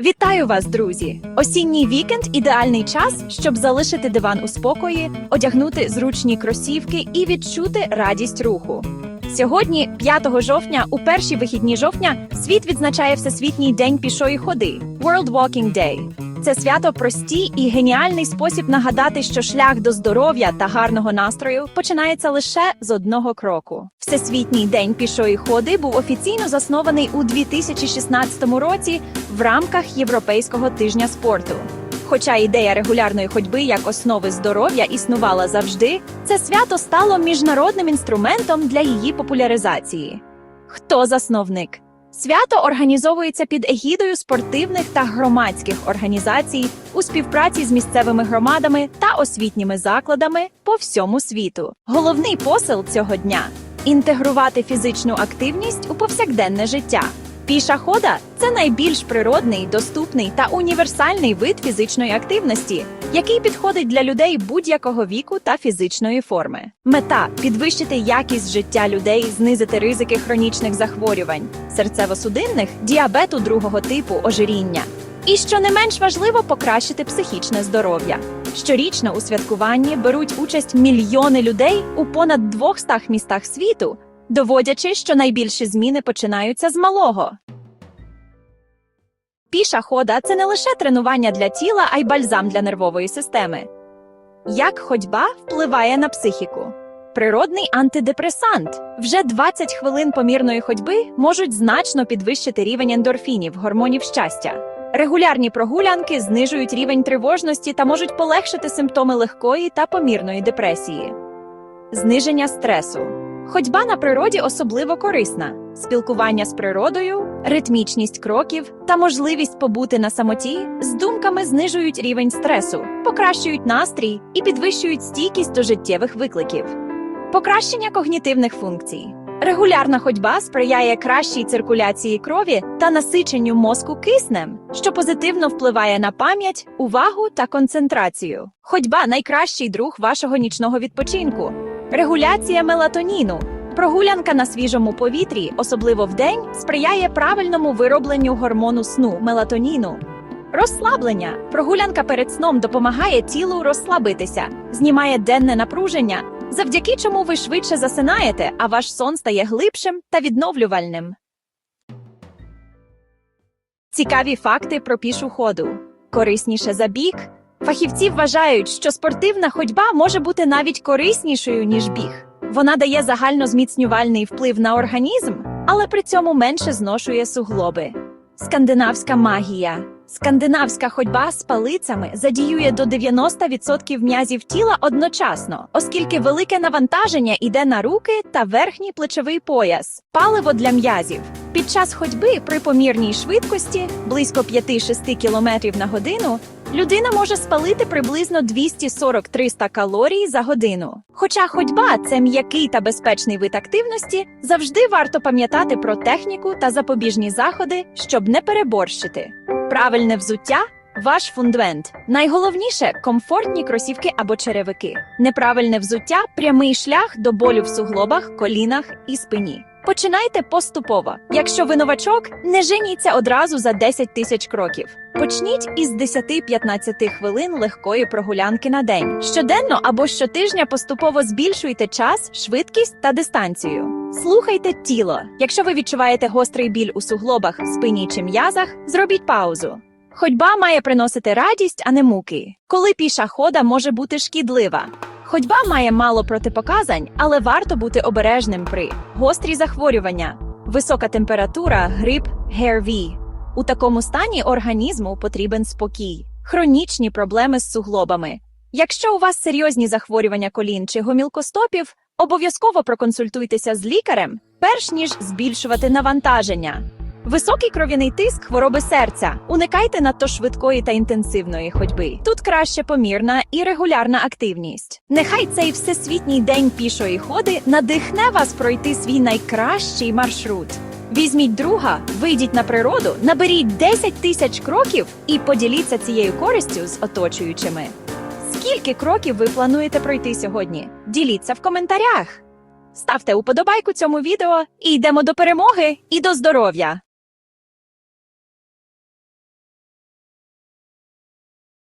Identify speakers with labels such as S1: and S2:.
S1: Вітаю вас, друзі! Осінній вікенд ідеальний час, щоб залишити диван у спокої, одягнути зручні кросівки і відчути радість руху. Сьогодні, 5 жовтня, у перші вихідні жовтня, світ відзначає Всесвітній день пішої ходи World Walking Day. Це свято простий і геніальний спосіб нагадати, що шлях до здоров'я та гарного настрою починається лише з одного кроку. Всесвітній день пішої ходи був офіційно заснований у 2016 році в рамках Європейського тижня спорту. Хоча ідея регулярної ходьби як основи здоров'я існувала завжди, це свято стало міжнародним інструментом для її популяризації. Хто засновник? Свято організовується під егідою спортивних та громадських організацій у співпраці з місцевими громадами та освітніми закладами по всьому світу. Головний посил цього дня інтегрувати фізичну активність у повсякденне життя. Піша хода це найбільш природний, доступний та універсальний вид фізичної активності, який підходить для людей будь-якого віку та фізичної форми. Мета підвищити якість життя людей, знизити ризики хронічних захворювань, серцево-судинних, діабету другого типу, ожиріння. І що не менш важливо, покращити психічне здоров'я. Щорічно у святкуванні беруть участь мільйони людей у понад 200 містах світу, доводячи, що найбільші зміни починаються з малого. Піша хода це не лише тренування для тіла, а й бальзам для нервової системи. Як ходьба впливає на психіку? Природний антидепресант. Вже 20 хвилин помірної ходьби можуть значно підвищити рівень ендорфінів, гормонів щастя. Регулярні прогулянки знижують рівень тривожності та можуть полегшити симптоми легкої та помірної депресії. Зниження стресу. Ходьба на природі особливо корисна. Спілкування з природою, ритмічність кроків та можливість побути на самоті з думками знижують рівень стресу, покращують настрій і підвищують стійкість до життєвих викликів. Покращення когнітивних функцій. Регулярна ходьба сприяє кращій циркуляції крові та насиченню мозку киснем, що позитивно впливає на пам'ять, увагу та концентрацію. Ходьба найкращий друг вашого нічного відпочинку. Регуляція мелатоніну. Прогулянка на свіжому повітрі, особливо вдень, сприяє правильному виробленню гормону сну мелатоніну. Розслаблення. Прогулянка перед сном допомагає тілу розслабитися, знімає денне напруження, завдяки чому ви швидше засинаєте, а ваш сон стає глибшим та відновлювальним. Цікаві факти про пішу ходу. Корисніше за біг. Фахівці вважають, що спортивна ходьба може бути навіть кориснішою, ніж біг. Вона дає загальнозміцнювальний вплив на організм, але при цьому менше зношує суглоби. Скандинавська магія. Скандинавська ходьба з палицями задіює до 90% м'язів тіла одночасно, оскільки велике навантаження йде на руки та верхній плечовий пояс, паливо для м'язів. Під час ходьби при помірній швидкості близько 5-6 км на годину людина може спалити приблизно 240-300 калорій за годину. Хоча ходьба це м'який та безпечний вид активності, завжди варто пам'ятати про техніку та запобіжні заходи, щоб не переборщити. Правильне взуття ваш фундамент. Найголовніше комфортні кросівки або черевики. Неправильне взуття прямий шлях до болю в суглобах, колінах і спині. Починайте поступово. Якщо ви новачок, не женіться одразу за 10 тисяч кроків. Почніть із 10-15 хвилин легкої прогулянки на день. Щоденно або щотижня поступово збільшуйте час, швидкість та дистанцію. Слухайте тіло. Якщо ви відчуваєте гострий біль у суглобах, спині чи м'язах, зробіть паузу. Ходьба має приносити радість, а не муки. Коли піша хода може бути шкідлива. Ходьба має мало протипоказань, але варто бути обережним при гострі захворювання, висока температура, грип, ГРВІ. У такому стані організму потрібен спокій, хронічні проблеми з суглобами. Якщо у вас серйозні захворювання колін чи гомілкостопів, обов'язково проконсультуйтеся з лікарем, перш ніж збільшувати навантаження. Високий кров'яний тиск, хвороби серця. Уникайте надто швидкої та інтенсивної ходьби. Тут краще помірна і регулярна активність. Нехай цей всесвітній день пішої ходи надихне вас пройти свій найкращий маршрут. Візьміть друга, вийдіть на природу, наберіть 10 тисяч кроків і поділіться цією користю з оточуючими. Скільки кроків ви плануєте пройти сьогодні? Діліться в коментарях. Ставте уподобайку цьому відео і йдемо до перемоги і до здоров'я!